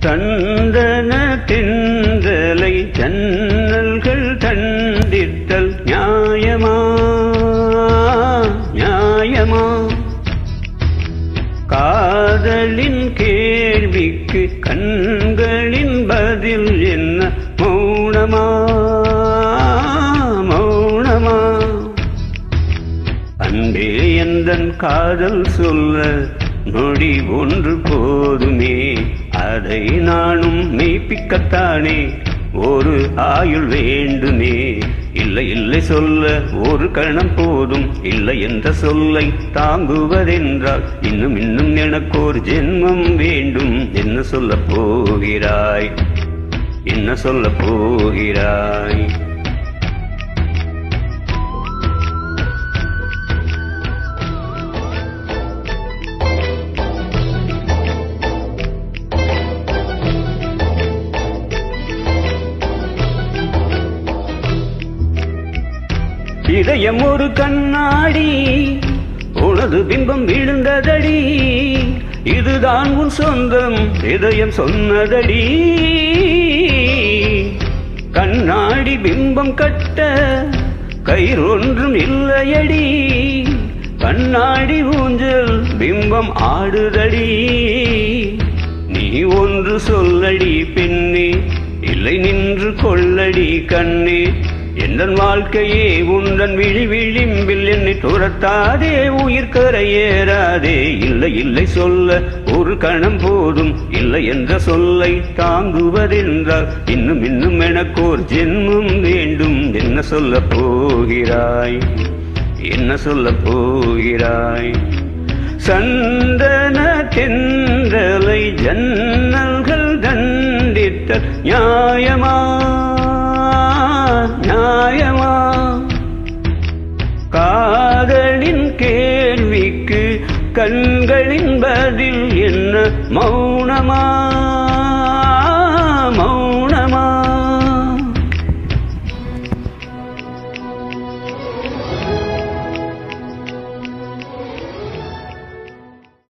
தந்தன திந்தலை தன்னல்கள் தண்டித்தல் நியாயமா? நியாயமா? காதலின் கேள்விக்கு கண்களின் பதில் என்ன? மௌனமா? மௌனமா? அன்பே எந்தன் காதல் சொல்ல நொடி ஒன்று போதுமே? அதை நானும் மெய்ப்பிக்கத்தானே. ஒரு ஆயுள் வேண்டுமே. இல்லை இல்லை சொல்ல ஒரு கணம் போதும். இல்லை என்ற சொல்லை தாங்குவதென்றால் இன்னும் இன்னும் எனக்கோர் ஜென்மம் வேண்டும். என்ன சொல்ல போகிறாய்? என்ன சொல்ல போகிறாய்? இதயம் ஒரு கண்ணாடி. உனது பிம்பம் விழுந்ததடி. இதுதான் உன் சொந்தம் இதயம் சொன்னதடி. கண்ணாடி பிம்பம் கட்ட கயிறொன்றும் இல்லையடி. கண்ணாடி ஊஞ்சல் பிம்பம் ஆடுதடி. நீ ஒன்று சொல்லடி பெண்ணே இல்லை நின்று கொள்ளடி கண்ணே. எந்தன் வாழ்க்கையே உந்தன் விழி விளிம்பில் என்னை துரத்தாதே உயிர் கரையேறாதே இல்லை இல்லை சொல்ல ஒரு கணம் போதும் இல்லை என்ற சொல்லை தாங்குவதென்றால் இன்னும் இன்னும் எனக்கோர் ஜென்மம் வேண்டும். என்ன சொல்ல போகிறாய்? என்ன சொல்ல போகிறாய்? சந்தன தென்றலை ஜன்னல்கள் தண்டித்த நியாயமா நியாயமா? காதலின் கேள்விக்கு கண்களின் பதில் என்ன? மௌனமா? மௌன